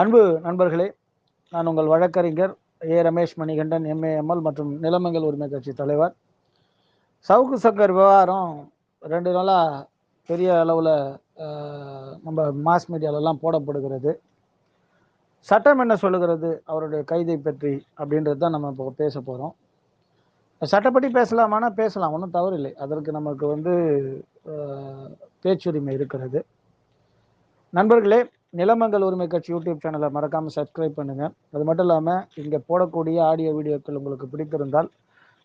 அன்பு நண்பர்களே நான் உங்கள் வழக்கறிஞர் ஏ. ரமேஷ் மணிகண்டன் எம்ஏஎம்எல் மற்றும் நிலமங்கல் உரிமை கட்சி தலைவர். சவுக்கு சங்கர் விவகாரம் ரெண்டு நாளாக பெரிய அளவில் நம்ம மாஸ் மீடியாலெல்லாம் போடப்படுகிறது. சட்டம் என்ன சொல்லுகிறது? அவருடைய கைதை பற்றி அப்படின்றது தான் நம்ம இப்போ பேச போகிறோம் சட்டப்படி பேசலாமானா பேசலாம் ஒன்றும் தவறில்லை. அதற்கு நமக்கு வந்து பேச்சுரிமை இருக்கிறது. நண்பர்களே நிலமங்கல் உரிமை கட்சி யூடியூப் சேனலை மறக்காமல் சப்ஸ்கிரைப் பண்ணுங்கள் அது மட்டும் இல்லாமல் இங்கே போடக்கூடிய ஆடியோ வீடியோக்கள் உங்களுக்கு பிடித்திருந்தால்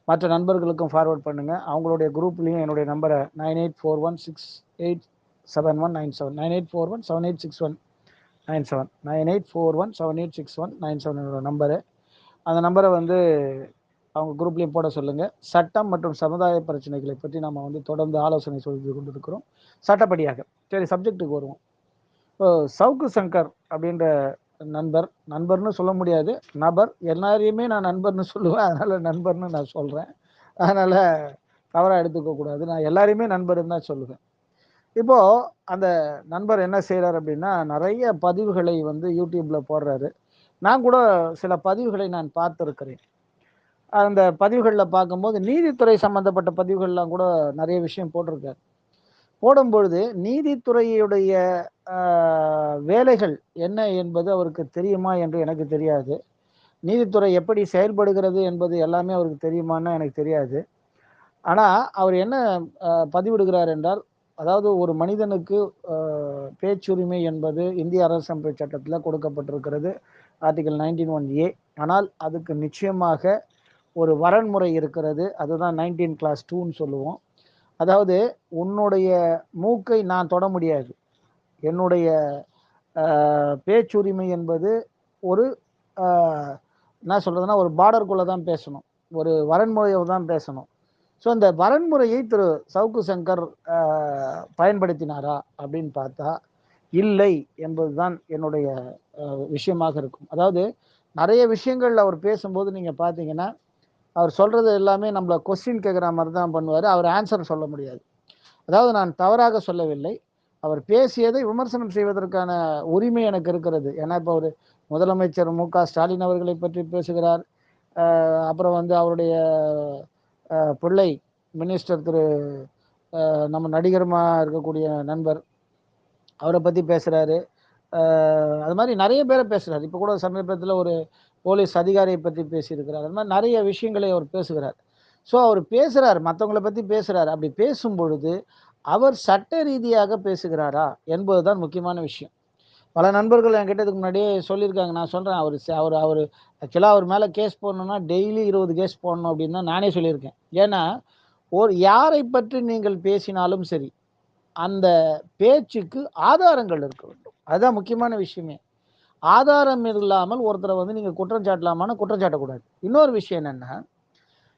மற்ற நண்பர்களுக்கும் ஃபார்வர்ட் பண்ணுங்கள் அவங்களுடைய குரூப்லேயும் என்னுடைய நம்பரை nine eight four one six eight seven one nine seven nine eight four one seven eight six one nine seven nine eight four one seven eight six one nine seven என்னோட நம்பரு அந்த நம்பரை வந்து அவங்க குரூப்லேயும் போட சொல்லுங்கள் சட்டம் மற்றும் சமுதாய பிரச்சனைகளை பற்றி நம்ம வந்து தொடர்ந்து ஆலோசனை சொல்லி கொண்டிருக்கிறோம். சட்டப்படியாக. சரி சப்ஜெக்ட்டுக்கு வருவோம். சவுக்கு சங்கர் அப்படின்ற நண்பர் நண்பர்னு சொல்ல முடியாது. நபர் எல்லாரையுமே நான் நண்பர்னு சொல்லுவேன். அதனால் நண்பர்னு நான் சொல்கிறேன் அதனால் தவறாக எடுத்துக்க கூடாது. நான் எல்லாரையுமே நண்பர்னு தான் சொல்லுவேன். இப்போது அந்த நண்பர் என்ன செய்கிறார் அப்படின்னா நிறைய பதிவுகளை வந்து யூடியூப்பில் போடுறாரு. நான் கூட சில பதிவுகளை நான் பார்த்துருக்கிறேன். அந்த பதிவுகளில் பார்க்கும்போது நீதித்துறை சம்மந்தப்பட்ட பதிவுகள்லாம் கூட நிறைய விஷயம் போட்டிருக்காரு. போடும்பொழுது நீதித்துறையுடைய வேலைகள் என்ன என்பது அவருக்கு தெரியுமா என்று எனக்கு தெரியாது. நீதித்துறை எப்படி செயல்படுகிறது என்பது எல்லாமே அவருக்கு தெரியுமான்னு எனக்கு தெரியாது. ஆனால் அவர் என்ன பதிவிடுகிறார் என்றால் அதாவது ஒரு மனிதனுக்கு பேச்சுரிமை என்பது இந்திய அரசமைப்பு சட்டத்தில் கொடுக்கப்பட்டிருக்கிறது ஆர்டிகல் நைன்டீன் ஒன் ஏ. ஆனால் அதுக்கு நிச்சயமாக ஒரு வரன்முறை இருக்கிறது. அதுதான் நைன்டீன் கிளாஸ் டூன்னு சொல்லுவோம். அதாவது உன்னுடைய மூக்கை நான் தொட முடியாது. என்னுடைய பேச்சுரிமை என்பது ஒரு என்ன சொல்கிறதுனா ஒரு பார்டருக்குள்ளே தான் பேசணும். ஒரு வரன்முறையை தான் பேசணும். ஸோ இந்த வரன்முறையை திரு சவுக்கு சங்கர் பயன்படுத்தினாரா அப்படின்னு பார்த்தா இல்லை என்பது தான் என்னுடைய விஷயமாக இருக்கும். அதாவது நிறைய விஷயங்கள் அவர் பேசும்போது நீங்கள் பார்த்தீங்கன்னா அவர் சொல்கிறது எல்லாமே நம்மள கொஸ்டின் கேட்குற மாதிரி தான் பண்ணுவார். அவர் ஆன்சர் சொல்ல முடியாது. அதாவது நான் தவறாக சொல்லவில்லை. அவர் பேசியதை விமர்சனம் செய்வதற்கான உரிமை எனக்கு இருக்கிறது. ஏன்னா இப்போ ஒரு முதலமைச்சர் மு க ஸ்டாலின் அவர்களை பற்றி பேசுகிறார். அப்புறம் வந்து அவருடைய பிள்ளை மினிஸ்டர் திரு நம்ம நடிகருமா இருக்கக்கூடிய நண்பர் அவரை பற்றி பேசுகிறாரு அது மாதிரி நிறைய பேரை பேசுகிறார் இப்போ கூட சமீபத்தில் ஒரு போலீஸ் அதிகாரியை பற்றி பேசியிருக்கிறார். அது மாதிரி நிறைய விஷயங்களை அவர் பேசுகிறார். ஸோ அவர் பேசுகிறார் மற்றவங்களை பற்றி பேசுகிறார் அப்படி பேசும் பொழுது அவர் சட்ட ரீதியாக பேசுகிறாரா என்பதுதான் முக்கியமான விஷயம். பல நண்பர்கள் என்கிட்ட இதுக்கு முன்னாடியே சொல்லியிருக்காங்க. நான் சொல்கிறேன் அவர் அவர் அவர் ஆக்சுவலாக அவர் மேலே கேஸ் போடணும்னா டெய்லி இருபது கேஸ் போடணும் அப்படின்னு தான் நானே சொல்லியிருக்கேன். ஏன்னா ஒரு யாரை பற்றி நீங்கள் பேசினாலும் சரி அந்த பேச்சுக்கு ஆதாரங்கள் இருக்க வேண்டும். அதுதான் முக்கியமான விஷயமே. ஆதாரம் இல்லாமல் ஒருத்தரை வந்து நீங்கள் குற்றம் சாட்டலாமான்னு குற்றம் சாட்டக்கூடாது. இன்னொரு விஷயம் என்னென்னா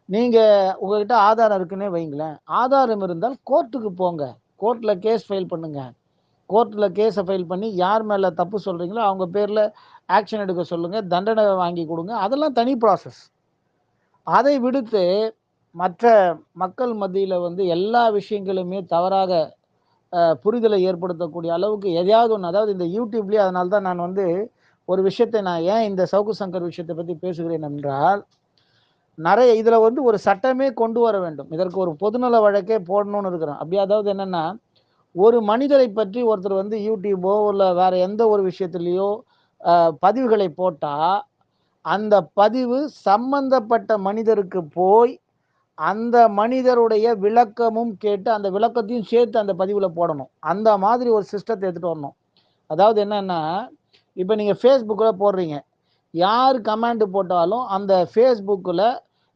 நீங்கள் உங்ககிட்ட ஆதாரம் இருக்குன்னே வைங்களேன் ஆதாரம் இருந்தால் கோர்ட்டுக்கு போங்க. கோர்ட்டில் கேஸ் ஃபைல் பண்ணுங்க. கோர்ட்டில் கேஸை ஃபைல் பண்ணி யார் மேலே தப்பு சொல்கிறீங்களோ அவங்க பேரில் ஆக்ஷன் எடுக்க சொல்லுங்கள் தண்டனை வாங்கி கொடுங்க. அதெல்லாம் தனி ப்ராசஸ் அதை விடுத்து மற்ற மக்கள் மத்தியில் வந்து எல்லா விஷயங்களுமே தவறாக புரிதலை ஏற்படுத்தக்கூடிய அளவுக்கு எதையாவது ஒன்று அதாவது இந்த யூடியூப்லேயே அதனால தான் நான் வந்து ஒரு விஷயத்தை நான் ஏன் இந்த சவுக்கு சங்கர் விஷயத்தை பற்றி பேசுகிறேன் என்றால் நிறைய இதில் வந்து ஒரு சட்டமே கொண்டு வர வேண்டும். இதற்கு ஒரு பொதுநல வழக்கே போடணும்னு இருக்கிறேன் அப்படி அதாவது என்னென்னா ஒரு மனிதரை பற்றி ஒருத்தர் வந்து யூடியூபோ இல்லை வேற எந்த ஒரு விஷயத்துலேயோ பதிவுகளை போட்டால் அந்த பதிவு சம்பந்தப்பட்ட மனிதருக்கு போய் அந்த மனிதருடைய விளக்கமும் கேட்டு அந்த விளக்கத்தையும் சேர்த்து அந்த பதிவில் போடணும். அந்த மாதிரி ஒரு சிஸ்டத்தை எடுத்துகிட்டு வரணும். அதாவது என்னென்னா இப்போ நீங்கள் ஃபேஸ்புக்கில் போடுறீங்க. யார் கமெண்ட் போட்டாலும் அந்த ஃபேஸ்புக்கில்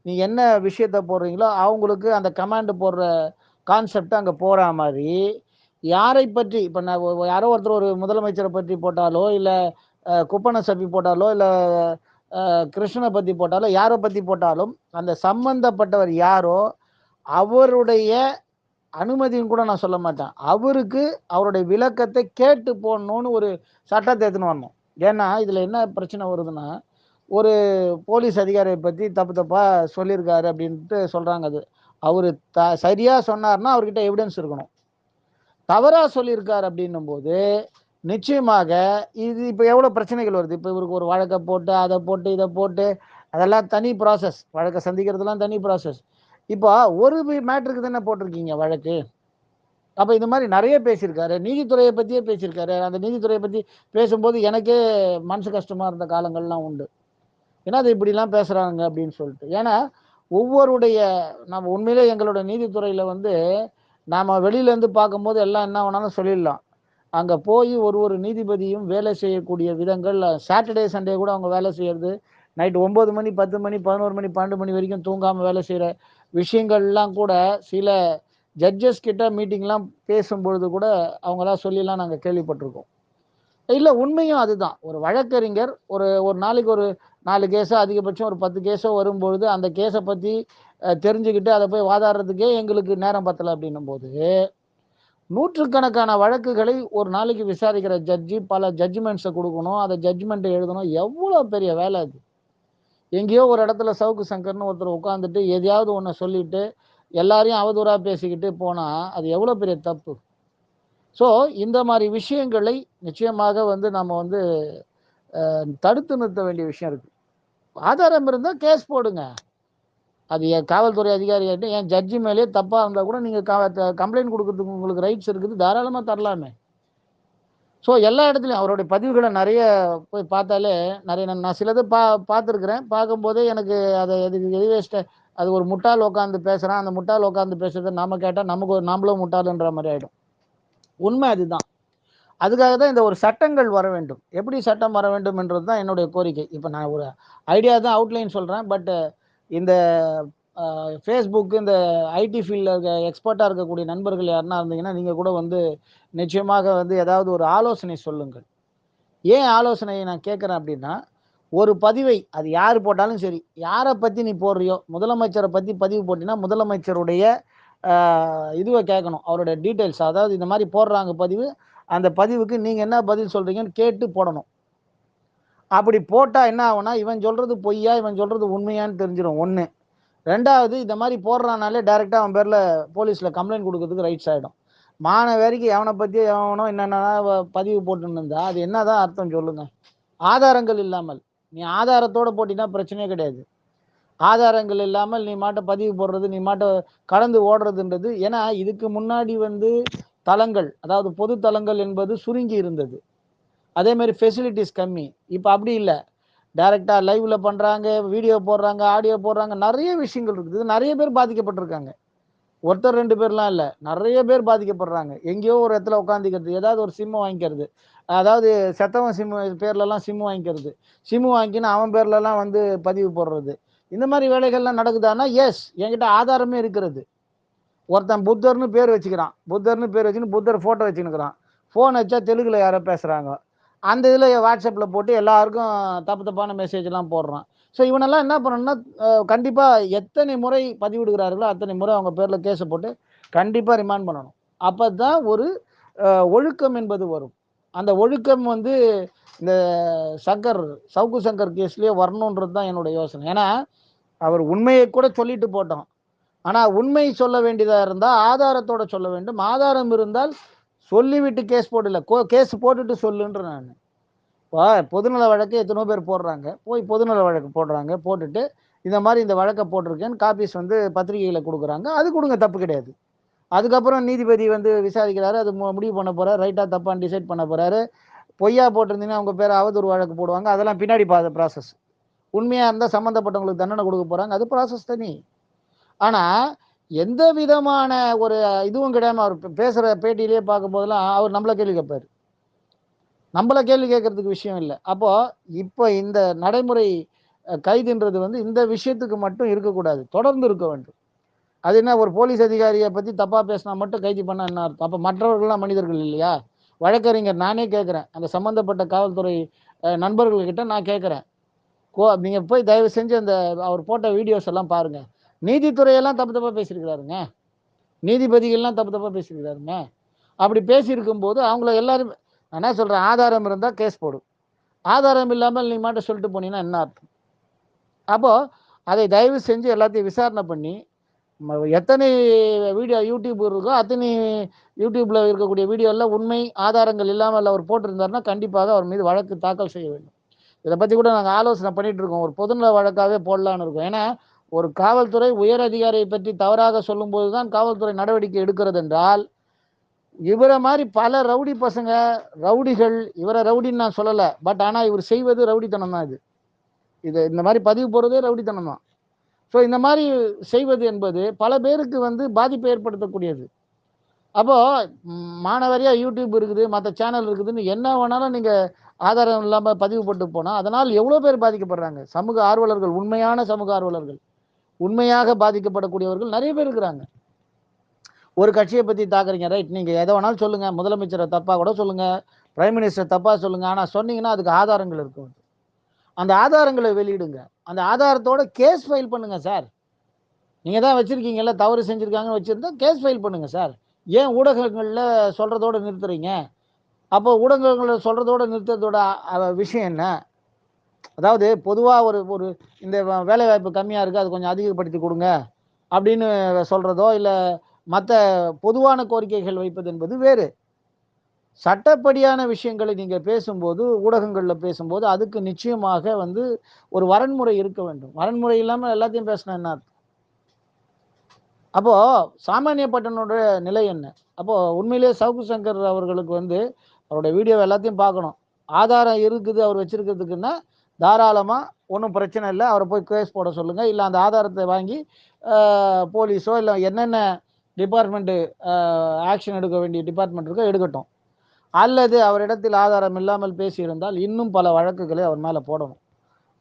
நீ என்ன விஷயத்த போடுறீங்களோ அவங்களுக்கு அந்த கமாண்டு போடுற கான்செப்ட் அங்கே போகிற மாதிரி. யாரை பற்றி இப்போ நான் யாரோ ஒருத்தர் ஒரு முதலமைச்சரை பற்றி போட்டாலோ இல்லை குப்பனை சபி போட்டாலோ இல்லை கிருஷ்ணனை பற்றி போட்டாலோ யாரை பற்றி போட்டாலும் அந்த சம்பந்தப்பட்டவர் யாரோ அவருடைய அனுமதியும் கூட நான் சொல்ல மாட்டேன். அவருக்கு அவருடைய விளக்கத்தை கேட்டு போடணும்னு ஒரு சட்டத்தை எடுத்துன்னு வரணும். ஏன்னா இதில் என்ன பிரச்சனை வருதுன்னா ஒரு போலீஸ் அதிகாரியை பற்றி தப்பு தப்பாக சொல்லியிருக்காரு அப்படின்ட்டு சொல்கிறாங்க அது. அவர் த சரியாக சொன்னார்னா அவர்கிட்ட எவிடன்ஸ் இருக்கணும். தவறாக சொல்லியிருக்கார் அப்படின்னும் போது நிச்சயமாக இது இப்போ எவ்வளோ பிரச்சனைகள் வருது? இப்போ இவருக்கு ஒரு வழக்கை போட்டு அதை போட்டு இதை போட்டு அதெல்லாம் தனி ப்ராசஸ் வழக்கை சந்திக்கிறதுலாம் தனி ப்ராசஸ் இப்போ ஒரு மேட்ருக்கு தானே போட்டிருக்கீங்க வழக்கு? அப்போ இந்த மாதிரி நிறைய பேசியிருக்காரு. நீதித்துறையை பற்றியே பேசியிருக்காரு. அந்த நீதித்துறையை பற்றி பேசும்போது எனக்கே மனசு கஷ்டமாக இருந்த காலங்கள்லாம் உண்டு. ஏன்னா அது இப்படிலாம் பேசுகிறாங்க அப்படின்னு சொல்லிட்டு. ஏன்னா ஒவ்வொருடைய நம்ம உண்மையிலே எங்களோட நீதித்துறையில் வந்து நாம் வெளியிலேருந்து பார்க்கும்போது எல்லாம் என்ன வேணாலும் சொல்லிடலாம். அங்கே போய் ஒரு ஒரு நீதிபதியும் வேலை செய்யக்கூடிய விதங்கள் சாட்டர்டே சண்டே கூட அவங்க வேலை செய்கிறது நைட் ஒம்பது மணி பத்து மணி பதினோரு மணி பன்னெண்டு மணி வரைக்கும் தூங்காமல் வேலை செய்கிற விஷயங்கள்லாம் கூட சில ஜட்ஜஸ் கிட்ட மீட்டிங்லாம் பேசும்பொழுது கூட அவங்களாம் சொல்லிலாம் நாங்கள் கேள்விப்பட்டிருக்கோம். இல்லை உண்மையும் அதுதான். ஒரு வழக்கறிஞர் ஒரு ஒரு நாளைக்கு ஒரு நாலு கேஸோ அதிகபட்சம் ஒரு பத்து கேஸோ வரும்பொழுது அந்த கேஸை பற்றி தெரிஞ்சுக்கிட்டு அதை போய் வாதாடுறதுக்கே எங்களுக்கு நேரம் பத்தலை அப்படின்னும் போது நூற்றுக்கணக்கான வழக்குகளை ஒரு நாளைக்கு விசாரிக்கிற ஜட்ஜி பல ஜட்ஜ்மெண்ட்ஸை கொடுக்கணும். அதை ஜட்ஜ்மெண்ட்டை எழுதணும். எவ்வளோ பெரிய வேலை அது. எங்கேயோ ஒரு இடத்துல சவுக்கு சங்கர்னு ஒருத்தர் உட்காந்துட்டு எதையாவது ஒன்று சொல்லிட்டு எல்லாரையும் அவதூறாக பேசிக்கிட்டு போனால் அது எவ்வளோ பெரிய தப்பு. ஸோ இந்த மாதிரி விஷயங்களை நிச்சயமாக வந்து நம்ம வந்து தடுத்து நிறுத்த வேண்டிய விஷயம் இருக்குது ஆதாரம் இருந்தால் கேஸ் போடுங்க. அது என் காவல்துறை அதிகாரிகிட்ட என் ஜட்ஜி மேலேயே தப்பாக இருந்தால் கூட நீங்கள் கம்ப்ளைண்ட் கொடுக்கறதுக்கு உங்களுக்கு ரைட்ஸ் இருக்குது. தாராளமாக தரலாமே. ஸோ எல்லா இடத்துலையும் அவருடைய பதிவுகளை நிறைய போய் பார்த்தாலே நிறைய நான் சிலது பா பார்த்துருக்குறேன். பார்க்கும்போதே எனக்கு அதை எதுக்கு எது அது ஒரு முட்டாள் உட்காந்து பேசுகிறான் அந்த முட்டால் உட்காந்து பேசுகிறத நாம் கேட்டால் நமக்கு ஒரு நம்மளும் முட்டாளுன்ற மாதிரி ஆகிடும் உண்மை அதுதான். அதுக்காக தான் இந்த ஒரு சட்டங்கள் வர வேண்டும். எப்படி சட்டம் வர வேண்டும் என்றது தான் என்னுடைய கோரிக்கை. இப்போ நான் ஒரு ஐடியா தான் அவுட்லைன் சொல்கிறேன் பட் இந்த ஃபேஸ்புக் இந்த ஐடி ஃபீல்டில் இருக்க எக்ஸ்பர்ட்டாக இருக்கக்கூடிய நண்பர்கள் யாருன்னா இருந்தீங்கன்னா நீங்கள் கூட வந்து நிச்சயமாக வந்து ஏதாவது ஒரு ஆலோசனை சொல்லுங்கள். ஏன் ஆலோசனையை நான் கேட்குறேன் அப்படின்னா ஒரு பதிவை அது யார் போட்டாலும் சரி யாரை பற்றி நீ போடுறியோ முதலமைச்சரை பற்றி பதிவு போட்டினா முதலமைச்சருடைய இதுவை கேட்கணும். அவருடைய டீட்டெயில்ஸ் அதாவது இந்த மாதிரி போடுறாங்க பதிவு அந்த பதிவுக்கு நீங்கள் என்ன பதில் சொல்கிறீங்கன்னு கேட்டு போடணும். அப்படி போட்டால் என்ன ஆகும்னா இவன் சொல்கிறது பொய்யா இவன் சொல்கிறது உண்மையான்னு தெரிஞ்சிடும் ஒன்று ரெண்டாவது இந்த மாதிரி போடுறானாலே டைரெக்டாக அவன் பேரில் போலீஸில் கம்ப்ளைண்ட் கொடுக்கறதுக்கு ரைட்ஸ் ஆகிடும் மான எவனை பற்றி எவனோ என்னென்ன பதிவு போட்டுன்னு இருந்தா அது என்னதான் அர்த்தம் சொல்லுங்கள் ஆதாரங்கள் இல்லாமல். நீ ஆதாரத்தோடு போட்டினா பிரச்சனையே கிடையாது. ஆதாரங்கள் இல்லாமல் நீ மாட்ட பதிவு போடுறது நீ மாட்ட கடந்து ஓடுறதுன்றது. ஏன்னா இதுக்கு முன்னாடி வந்து தளங்கள் அதாவது பொது தளங்கள் என்பது சுருங்கி இருந்தது. அதே மாதிரி ஃபெசிலிட்டிஸ் கம்மி. இப்போ அப்படி இல்லை. டைரெக்டாக லைவில் பண்ணுறாங்க வீடியோ போடுறாங்க ஆடியோ போடுறாங்க நிறைய விஷயங்கள் இருக்குது. நிறைய பேர் பாதிக்கப்பட்டிருக்காங்க. ஒருத்தர் ரெண்டு பேர்லாம் இல்லை. நிறைய பேர் பாதிக்கப்படுறாங்க. எங்கேயோ ஒரு இடத்துல உட்காந்துக்கிறது ஏதாவது ஒரு சிம்மு வாங்கிக்கிறது. அதாவது செத்தவன் சிம்மு பேர்லலாம் சிம்மு வாங்கிக்கிறது. சிம்மு வாங்கிக்கின்னு அவன் பேர்லலாம் வந்து பதிவு போடுறது. இந்த மாதிரி வேலைகள்லாம் நடக்குதானா எஸ் என்கிட்ட ஆதாரமே இருக்கிறது. ஒருத்தன் புத்தர்னு பேர் வச்சுக்கிறான். புத்தர்னு பேர் வச்சுன்னு புத்தர் ஃபோட்டோ வச்சுன்னுக்கிறான். ஃபோன் வச்சா தெலுங்கில் யாரோ பேசுகிறாங்க அந்த இதில் வாட்ஸ்அப்பில் போட்டு எல்லாருக்கும் தப்பு தப்பான மெசேஜ்லாம் போடுறான். ஸோ இவனெல்லாம் என்ன பண்ணணும்னா கண்டிப்பாக எத்தனை முறை பதிவிடுகிறார்களோ அத்தனை முறை அவங்க பேரில் கேஸை போட்டு கண்டிப்பாக ரிமாண்ட் பண்ணணும். அப்போ தான் ஒரு ஒழுக்கம் என்பது வரும். அந்த ஒழுக்கம் வந்து இந்த சங்கர் சவுக்கு சங்கர் கேஸ்லேயே வரணுன்றது தான் என்னோட யோசனை. ஏன்னா அவர் உண்மையை கூட சொல்லிட்டு போட்டோம் ஆனால் உண்மை சொல்ல வேண்டியதாக இருந்தால் ஆதாரத்தோட சொல்ல வேண்டும். ஆதாரம் இருந்தால் சொல்லிவிட்டு கேஸ் போடல. கோ கேஸ் போட்டுட்டு சொல்லுன்ற நான். இப்போ பொதுநல வழக்கு எத்தனோ பேர் போடுறாங்க. போய் பொதுநல வழக்கு போடுறாங்க. போட்டுட்டு இந்த மாதிரி இந்த வழக்கை போட்டிருக்கேன்னு காப்பீஸ் வந்து பத்திரிகையில் கொடுக்குறாங்க. அது கொடுங்க தப்பு கிடையாது. அதுக்கப்புறம் நீதிபதி வந்து விசாரிக்கிறாரு அது முடிவு பண்ண போகிறார் ரைட்டாக தப்பான்னு டிசைட் பண்ண போகிறாரு பொய்யா போட்டிருந்தீங்கன்னா அவங்க பேர் அவதூறு வழக்கு போடுவாங்க. அதெல்லாம் பின்னாடி பா ப்ராசஸ் உண்மையாக இருந்தால் சம்மந்தப்பட்டவங்களுக்கு தண்டனை கொடுக்க போகிறாங்க அது ப்ராசஸ் தனி. ஆனால் எந்த விதமான ஒரு இதுவும் கிடையாம அவர் பேசுகிற பேட்டியிலேயே பார்க்கும்போதெல்லாம் அவர் நம்மளை கேள்வி கேட்பார். நம்மளை கேள்வி கேட்கறதுக்கு விஷயம் இல்லை. அப்போ இப்போ இந்த நடைமுறை கைதுன்றது வந்து இந்த விஷயத்துக்கு மட்டும் இருக்கக்கூடாது. தொடர்ந்து இருக்க வேண்டும். அது என்ன ஒரு போலீஸ் அதிகாரியை பற்றி தப்பாக பேசினா மட்டும் கைது பண்ண என்ன அர்த்தம்? அப்போ மற்றவர்கள்லாம் மனிதர்கள் இல்லையா? வழக்கறிஞர் நானே கேட்குறேன். அந்த சம்மந்தப்பட்ட காவல்துறை நண்பர்கள்கிட்ட நான் கேட்குறேன். கோ நீங்கள் போய் தயவு செஞ்சு அந்த அவர் போட்ட வீடியோஸ் எல்லாம் பாருங்கள் நீதித்துறையெல்லாம் தப்பு தப்பாக பேசியிருக்கிறாருங்க. நீதிபதிகள்லாம் தப்பு தப்பாக பேசியிருக்கிறாருங்க. அப்படி பேசியிருக்கும் போது அவங்கள எல்லாரும் நான் என்ன சொல்கிறேன் ஆதாரம் இருந்தால் கேஸ் போடும் ஆதாரம் இல்லாமல் நீ மாட்ட சொல்லிட்டு போனீங்கன்னா என்ன அர்த்தம்? அப்போது அதை தயவு செஞ்சு எல்லாத்தையும் விசாரணை பண்ணி எத்தனை வீடியோ யூடியூப் இருக்கோ அத்தனை யூடியூப்பில் இருக்கக்கூடிய வீடியோவில் உண்மை ஆதாரங்கள் இல்லாமல் அவர் போட்டிருந்தாருன்னா கண்டிப்பாக அவர் மீது வழக்கு தாக்கல் செய்ய வேண்டும். இதை பற்றி கூட நாங்கள் ஆலோசனை பண்ணிகிட்டு இருக்கோம். ஒரு பொதுநல வழக்காகவே போடலான்னு இருக்கோம். ஏன்னா ஒரு காவல்துறை உயர் அதிகாரியை பற்றி தவறாக சொல்லும்போது தான் காவல்துறை நடவடிக்கை எடுக்கிறது என்றால் இவரை மாதிரி பல ரவுடி பசங்க ரவுடிகள் இவரை ரவுடின்னு நான் சொல்லலை பட் ஆனால் இவர் செய்வது ரவுடித்தனம் தான் இது. இது இந்த மாதிரி பதிவு போடுறதே ரவுடித்தனம் தான். ஸோ இந்த மாதிரி செய்வது என்பது பல பேருக்கு வந்து பாதிப்பை ஏற்படுத்தக்கூடியது. அப்போது மாணவரியாக யூடியூப் இருக்குது மற்ற சேனல் இருக்குதுன்னு என்ன வேணாலும் நீங்கள் ஆதாரம் இல்லாமல் பதிவு போட்டு போனால் அதனால் எவ்வளோ பேர் பாதிக்கப்படுறாங்க? சமூக ஆர்வலர்கள் உண்மையான சமூக ஆர்வலர்கள். உண்மையாக பாதிக்கப்படக்கூடியவர்கள் நிறைய பேர் இருக்கிறாங்க. ஒரு கட்சியை பற்றி தாக்குறீங்க ரைட் நீங்கள் எதை வேணாலும் சொல்லுங்கள் முதலமைச்சரை தப்பாக கூட சொல்லுங்கள் பிரைம் மினிஸ்டர் தப்பாக சொல்லுங்கள் ஆனால் சொன்னீங்கன்னா அதுக்கு ஆதாரங்கள் இருக்கும் அந்த ஆதாரங்களை வெளியிடுங்க. அந்த ஆதாரத்தோட கேஸ் ஃபைல் பண்ணுங்கள் சார் நீங்கள் தான் வச்சுருக்கீங்கல்ல தவறு செஞ்சுருக்காங்கன்னு வச்சுருந்தா கேஸ் ஃபைல் பண்ணுங்கள் சார் ஏன் ஊடகங்களில் சொல்கிறதோடு நிறுத்துறீங்க? அப்போ ஊடகங்களில் சொல்கிறதோட நிறுத்துறதோட விஷயம் என்ன? அதாவது பொதுவாக ஒரு ஒரு இந்த வேலைவாய்ப்பு கம்மியாக இருக்குது அது கொஞ்சம் அதிகப்படுத்தி கொடுங்க அப்படின்னு சொல்கிறதோ இல்லை மற்ற பொதுவான கோரிக்கைகள் வைப்பது என்பது வேறு. சட்டப்படியான விஷயங்களை நீங்கள் பேசும்போது ஊடகங்களில் பேசும்போது அதுக்கு நிச்சயமாக வந்து ஒரு வரன்முறை இருக்க வேண்டும். வரன்முறை இல்லாமல் எல்லாத்தையும் பேசினா என்ன அப்போது அப்போ சாமானியப்பட்டனோட நிலை என்ன? அப்போது உண்மையிலேயே சவுக்கு சங்கர் அவர்களுக்கு வந்து அவருடைய வீடியோ எல்லாத்தையும் பார்க்கணும். ஆதாரம் இருக்குது அவர் வச்சிருக்கிறதுக்குன்னா தாராளமாக ஒன்றும் பிரச்சனை இல்லை. அவரை போய் கேஸ் போட சொல்லுங்கள் இல்லை அந்த ஆதாரத்தை வாங்கி போலீஸோ இல்லை என்னென்ன டிபார்ட்மெண்ட்டு ஆக்ஷன் எடுக்க வேண்டிய டிபார்ட்மெண்ட் இருக்கோ எடுக்கட்டும். அல்லது அவரிடத்தில் ஆதாரம் இல்லாமல் பேசியிருந்தால் இன்னும் பல வழக்குகளை அவர் மேலே போடணும்.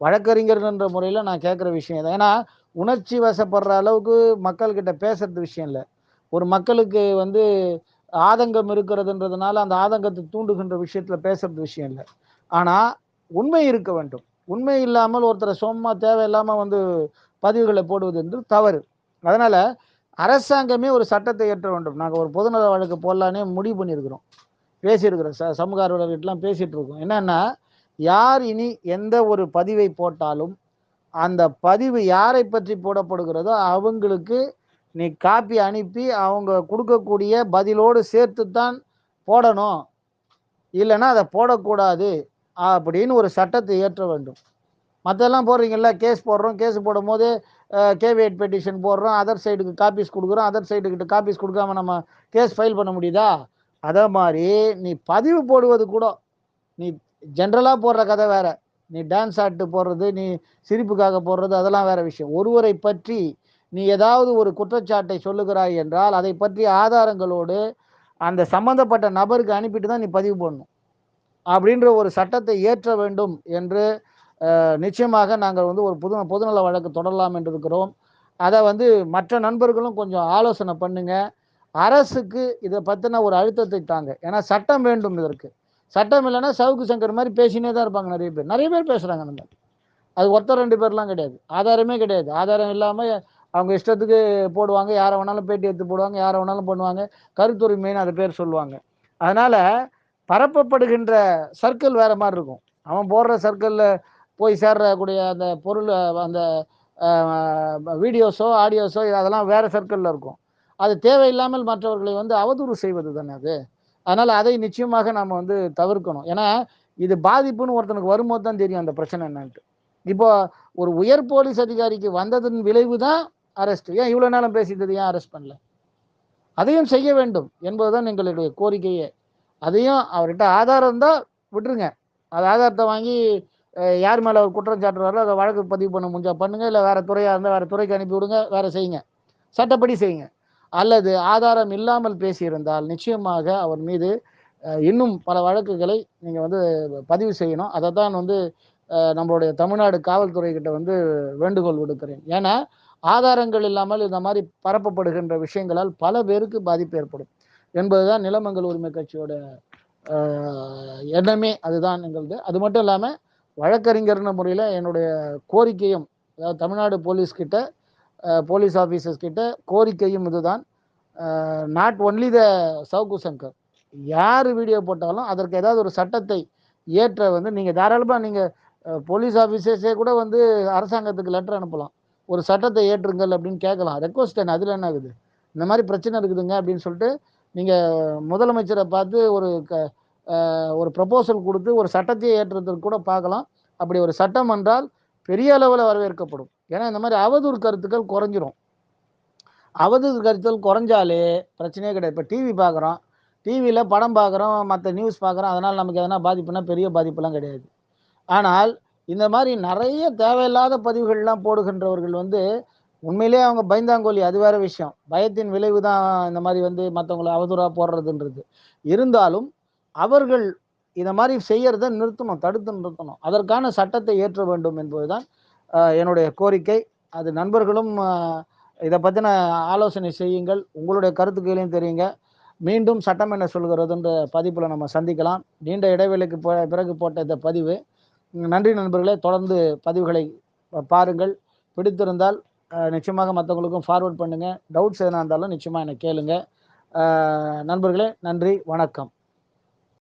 வழக்கறிஞர்ன்ற முறையில் நான் கேட்குற விஷயம் தான் ஏன்னா உணர்ச்சி வசப்படுற அளவுக்கு மக்கள்கிட்ட பேசுறது விஷயம் இல்லை. ஒரு மக்களுக்கு வந்து ஆதங்கம் இருக்கிறதுன்றதுனால அந்த ஆதங்கத்தை தூண்டுகின்ற விஷயத்தில் பேசுறது விஷயம் இல்லை. ஆனால் உண்மை இருக்க வேண்டும். உண்மை இல்லாமல் ஒருத்தரை சும்மா தேவையில்லாமல் வந்து பதிவுகளை போடுவது என்று தவறு. அதனால் அரசாங்கமே ஒரு சட்டத்தை இயற்ற வேண்டும். நாங்கள் ஒரு பொதுநல வழக்கு போடலானே முடிவு பண்ணியிருக்கிறோம். பேசியிருக்கிறோம். ச சமூக ஆர்வலர்கிட்டலாம் பேசிகிட்டு இருக்கோம் என்னன்னா யார் இனி எந்த ஒரு பதிவை போட்டாலும் அந்த பதிவு யாரை பற்றி போடப்படுகிறதோ அவங்களுக்கு நீ காப்பி அனுப்பி அவங்க கொடுக்கக்கூடிய பதிலோடு சேர்த்து தான் போடணும். இல்லைன்னா அதை போடக்கூடாது. அப்படின்னு ஒரு சட்டத்தை இயற்ற வேண்டும். மற்றெல்லாம் போடுறீங்கல்ல கேஸ் போடுறோம் கேஸ் போடும்போது கேவிஎட் கேவியட் பெட்டிஷன் போடுறோம் அதர் சைடுக்கு காப்பீஸ் கொடுக்குறோம் அதர் சைடுக்கிட்ட காப்பீஸ் கொடுக்காம நம்ம கேஸ் ஃபைல் பண்ண முடியுதா? அதே மாதிரி நீ பதிவு போடுவது கூட நீ ஜென்ரலாக போடுற கதை வேற நீ டான்ஸ் ஆட்டு போடுறது நீ சிரிப்புக்காக போடுறது அதெல்லாம் வேற விஷயம். ஒருவரை பற்றி நீ ஏதாவது ஒரு குற்றச்சாட்டை சொல்லுகிறாய் என்றால் அதை பற்றிய ஆதாரங்களோடு அந்த சம்பந்தப்பட்ட நபருக்கு அனுப்பிட்டு தான் நீ பதிவு பண்ணணும் அப்படின்ற ஒரு சட்டத்தை இயற்ற வேண்டும் என்று நிச்சயமாக நாங்கள் வந்து ஒரு புது பொதுநல வழக்கு தொடரலாம் என்று இருக்கிறோம். அதை வந்து மற்ற நண்பர்களும் கொஞ்சம் ஆலோசனை பண்ணுங்க. அரசுக்கு இதை பற்றின ஒரு அழுத்தத்தை தாங்க. ஏன்னா சட்டம் வேண்டும் இதற்கு. சட்டம் இல்லைன்னா சவுக்கு சங்கர் மாதிரி பேசினே தான் இருப்பாங்க நிறைய பேர். நிறைய பேர் பேசுகிறாங்க அந்த அது ஒருத்தர் ரெண்டு பேர்லாம் கிடையாது. ஆதாரமே கிடையாது. ஆதாரம் இல்லாமல் அவங்க இஷ்டத்துக்கு போடுவாங்க. யாரை வேணாலும் பேட்டி எடுத்து போடுவாங்க. யாரை வேணாலும் பண்ணுவாங்க. கருத்துரிமைன்னு அது பேர் சொல்லுவாங்க. அதனால் பரப்பப்படுகின்ற சர்க்கிள் வேற மாதிரி இருக்கும். அவன் போடுற சர்க்கிளில் போய் சேர்றக்கூடிய அந்த பொருள் அந்த வீடியோஸோ ஆடியோஸோ அதெல்லாம் வேற சர்க்கிளில் இருக்கும். அது தேவையில்லாமல் மற்றவர்களை வந்து அவதூறு செய்வது தானே அது? அதனால் அதை நிச்சயமாக நாம் வந்து தவிர்க்கணும். ஏன்னா இது பாதிப்புன்னு ஒருத்தனுக்கு வரும்போது தான் தெரியும் அந்த பிரச்சனை என்னன்ட்டு. இப்போ ஒரு உயர் போலீஸ் அதிகாரிக்கு வந்ததன் விளைவு தான் அரெஸ்ட். ஏன் இவ்வளோ நேரம் பேசியது ஏன் அரெஸ்ட் பண்ணல? அதையும் செய்ய வேண்டும் என்பதுதான் எங்களுடைய கோரிக்கையே. அதையும் அவர்கிட்ட ஆதாரம் இருந்தால் விட்டுருங்க. அது ஆதாரத்தை வாங்கி யார் மேலே அவர் குற்றம் சாட்டுறாரோ அதை வழக்கு பதிவு பண்ண முடிஞ்சால் பண்ணுங்கள் இல்லை வேறு துறையாக இருந்தால் வேறு துறைக்கு அனுப்பி விடுங்க. வேறு செய்யுங்க. சட்டப்படி செய்யுங்க. அல்லது ஆதாரம் இல்லாமல் பேசியிருந்தால் நிச்சயமாக அவர் மீது இன்னும் பல வழக்குகளை நீங்கள் வந்து பதிவு செய்யணும். அதை தான் வந்து நம்மளுடைய தமிழ்நாடு காவல்துறை கிட்ட வந்து வேண்டுகோள் விடுக்கிறேன். ஏன்னா ஆதாரங்கள் இல்லாமல் இந்த மாதிரி பரப்பப்படுகின்ற விஷயங்களால் பல பேருக்கு பாதிப்பு ஏற்படும். என்பதுதான் நிலமங்கல் உரிமை கட்சியோட எண்ணமே அதுதான் எங்களுது. அது மட்டும் இல்லாமல் வழக்கறிஞர்ன முறையில் என்னுடைய கோரிக்கையும் அதாவது தமிழ்நாடு போலீஸ் கிட்ட போலீஸ் ஆஃபீஸர்ஸ் கிட்ட கோரிக்கையும் இதுதான். Not only the Savukku Shankar யார் வீடியோ போட்டாலும் அதற்கு ஏதாவது ஒரு சட்டத்தை ஏற்ற வந்து நீங்கள் தாராளமாக நீங்கள் போலீஸ் ஆஃபீஸர்ஸே கூட வந்து அரசாங்கத்துக்கு லெட்டர் அனுப்பலாம். ஒரு சட்டத்தை ஏற்றுங்கள் அப்படின்னு கேட்கலாம். ரெக்வஸ்ட் என்ன? அதில் என்ன ஆகுது? இந்த மாதிரி பிரச்சனை இருக்குதுங்க அப்படின்னு சொல்லிட்டு நீங்கள் முதலமைச்சரை பார்த்து ஒரு க ஒரு ப்ரப்போசல் கொடுத்து ஒரு சட்டத்தையே ஏற்றுறதுக்கு கூட பார்க்கலாம். அப்படி ஒரு சட்டம் என்றால் பெரிய அளவில் வரவேற்கப்படும். ஏன்னா இந்த மாதிரி அவதூறு கருத்துக்கள் குறைஞ்சிரும். அவதூறு கருத்துக்கள் குறைஞ்சாலே பிரச்சனையே கிடையாது. இப்போ டிவி பார்க்குறோம். டிவியில் படம் பார்க்குறோம் மற்ற நியூஸ் பார்க்குறோம் அதனால் நமக்கு எதனா பாதிப்புனா பெரிய பாதிப்புலாம் கிடையாது. ஆனால் இந்த மாதிரி நிறைய தேவையில்லாத பதிவுகள்லாம் போடுகின்றவர்கள் வந்து உண்மையிலேயே அவங்க பயந்தாங்கோலி அது வேற விஷயம். பயத்தின் விளைவு தான் இந்த மாதிரி வந்து மற்றவங்களை அவதூறாக போடுறதுன்றது. இருந்தாலும் அவர்கள் இந்த மாதிரி செய்யறத நிறுத்தணும் தடுத்து நிறுத்தணும். அதற்கான சட்டத்தை ஏற்ற வேண்டும் என்பதுதான் என்னுடைய கோரிக்கை. அது நண்பர்களும் இதை பற்றின ஆலோசனை செய்யுங்கள். உங்களுடைய கருத்துக்களையும் தெரியுங்க. மீண்டும் சட்டம் என்ன சொல்கிறதுன்ற பதிப்பில் நம்ம சந்திக்கலாம். நீண்ட இடைவெளிக்கு போ பிறகு போட்ட இந்த பதிவு. நன்றி நண்பர்களே. தொடர்ந்து பதிவுகளை பாருங்கள். பிடித்திருந்தால் நிச்சயமாக மற்றவங்களுக்கும் ஃபார்வர்ட் பண்ணுங்கள் டவுட்ஸ் எதனா இருந்தாலும் நிச்சயமாக என்னை கேளுங்க. நண்பர்களே நன்றி வணக்கம்.